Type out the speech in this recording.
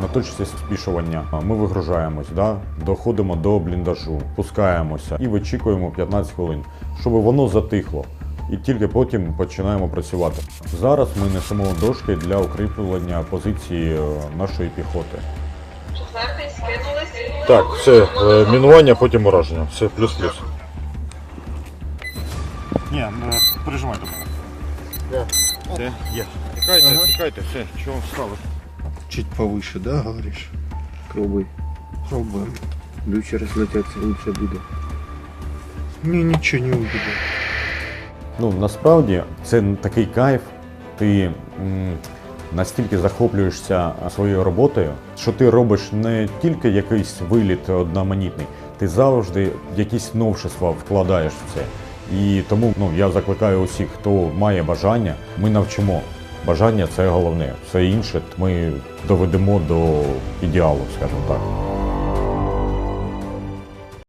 На точці спішування ми вигружаємось, да? доходимо до бліндажу, пускаємося і вичікуємо 15 хвилин, щоб воно затихло. І тільки потім починаємо працювати. Зараз ми несемо дошки для укріплення позиції е, нашої піхоти. Так, все, е, мінування, потім ураження. Все, плюс-плюс. Ні, пережимай до мене. Все, є. Тікайте, тікайте, все, чого встали. Чуть повыше, да, говоришь? Пробуй. Пробуем. Ключи разлетятся, лучше будет. Не, ничего не увидел. Ну, насправді це такий кайф. Ти м, настільки захоплюєшся своєю роботою, що ти робиш не тільки якийсь виліт одноманітний, ти завжди якісь новшества вкладаєш в це. І тому ну, я закликаю усіх, хто має бажання, ми навчимо. Бажання це головне. Все інше ми доведемо до ідеалу, скажімо так.